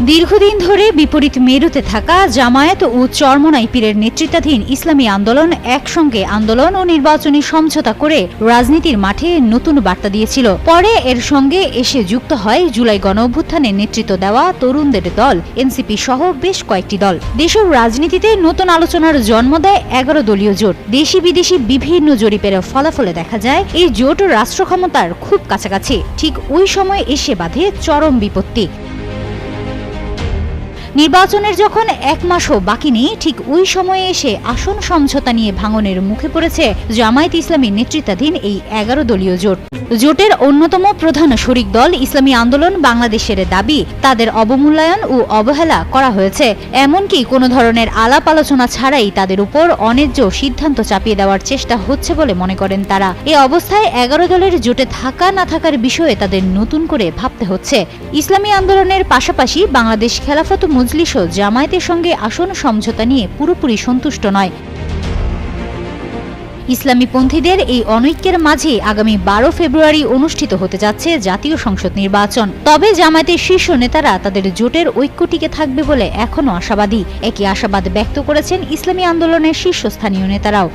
দীর্ঘদিন ধরে বিপরীত মেরুতে থাকা জামায়াত ও চরমনাই পীরের নেতৃত্বাধীন ইসলামী আন্দোলন একসঙ্গে আন্দোলন ও নির্বাচনী সমঝোতা করে রাজনীতির মাঠে নতুন বার্তা দিয়েছিল। পরে এর সঙ্গে এসে যুক্ত হয় জুলাই গণ অভ্যুত্থানে নেতৃত্ব দেওয়া তরুণদের দল, এনসিপি সহ বেশ কয়েকটি দল। দেশের রাজনীতিতে নতুন আলোচনার জন্ম দেয় এগারো দলীয় জোট। দেশি বিদেশি বিভিন্ন জরিপের ফলাফলে দেখা যায়, এই জোট রাষ্ট্র ক্ষমতার খুব কাছাকাছি। ঠিক ওই সময় এসে বাঁধে চরম বিপত্তি। নির্বাচনের যখন এক মাসও বাকি নেই, ঠিক ওই সময়ে এসে আসন সমঝোতা নিয়ে ভাঙনের মুখে পড়েছে জামায়াত ইসলামীর নেতৃত্বাধীন এই এগারো দলীয় জোট। জোটের অন্যতম প্রধান শরিক দল ইসলামী আন্দোলন বাংলাদেশের দাবি। তাদের অবমূল্যায়ন ও অবহেলা করা হয়েছে। এমনকি কোনো ধরনের আলাপ আলোচনা ছাড়াই তাদের উপর অন্যায্য সিদ্ধান্ত চাপিয়ে দেওয়ার চেষ্টা হচ্ছে বলে মনে করেন তারা। এ অবস্থায় এগারো দলের জোটে থাকা না থাকার বিষয়ে তাদের নতুন করে ভাবতে হচ্ছে। ইসলামী আন্দোলনের পাশাপাশি বাংলাদেশ খেলাফত মজলিসও জামায়াতের সঙ্গে আসন সমঝোতা নিয়ে পুরোপুরি সন্তুষ্ট নয়। ইসলামীপন্থীদের এই অনৈক্যের মাঝে আগামী বারো ফেব্রুয়ারি অনুষ্ঠিত হতে যাচ্ছে জাতীয় সংসদ নির্বাচন। তবে জামায়াতের শীর্ষ নেতারা তাদের জোটের ঐক্য টিকে থাকবে বলে এখনও আশাবাদী। একই আশাবাদ ব্যক্ত করেছেন ইসলামী আন্দোলনের শীর্ষস্থানীয় নেতারাও।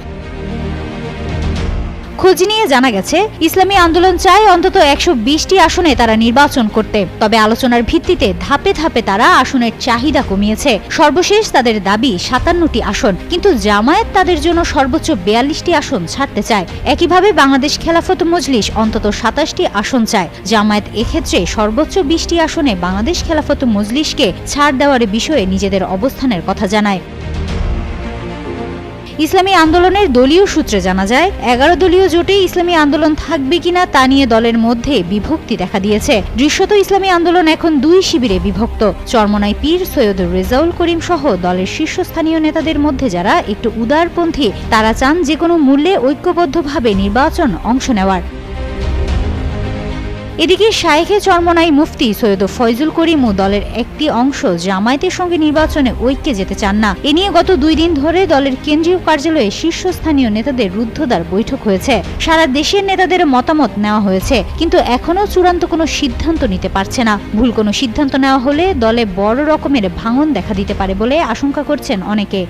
খোঁজ নিয়ে জানা গেছে, ইসলামী আন্দোলন চায় অন্তত একশো বিশটি আসনে তারা নির্বাচন করতে। তবে আলোচনার ভিত্তিতে ধাপে ধাপে তারা আসনের চাহিদা কমিয়েছে। সর্বশেষ তাদের দাবি সাতান্নটি আসন, কিন্তু জামায়াত তাদের জন্য সর্বোচ্চ বিয়াল্লিশটি আসন ছাড়তে চায়। একইভাবে বাংলাদেশ খেলাফত মজলিস অন্তত সাতাশটি আসন চায়। জামায়াত এক্ষেত্রে সর্বোচ্চ বিশটি আসনে বাংলাদেশ খেলাফত মজলিসকে ছাড় দেওয়ার বিষয়ে নিজেদের অবস্থানের কথা জানায়। ইসলামী আন্দোলনের দলীয় সূত্রে জানা যায়, এগারো দলীয় জোটে ইসলামী আন্দোলন থাকবে কিনা তা নিয়ে দলের মধ্যে বিভক্তি দেখা দিয়েছে। দৃশ্যত ইসলামী আন্দোলন এখন দুই শিবিরে বিভক্ত। চরমনাই পীর সৈয়দ রেজাউল করিম সহ দলের শীর্ষস্থানীয় নেতাদের মধ্যে যারা একটু উদারপন্থী, তারা চান যে কোনো মূল্যে ঐক্যবদ্ধভাবে নির্বাচন অংশ নেওয়ার। এদিকে শায়েখে চরমনাই মুফতি সৈয়দ ফয়জুল করিম ও দলের একটি অংশ জামায়াতের সঙ্গে নির্বাচনে ঐক্যে যেতে চান না। এ নিয়ে গত দুই দিন ধরে দলের কেন্দ্রীয় কার্যালয়ে শীর্ষস্থানীয় নেতাদের রুদ্ধদ্বার বৈঠক হয়েছে। সারা দেশের নেতাদের মতামত নেওয়া হয়েছে, কিন্তু এখনও চূড়ান্ত কোনো সিদ্ধান্ত নিতে পারছে না। ভুল কোনো সিদ্ধান্ত নেওয়া হলে দলে বড় রকমের ভাঙন দেখা দিতে পারে বলে আশঙ্কা করছেন অনেকে।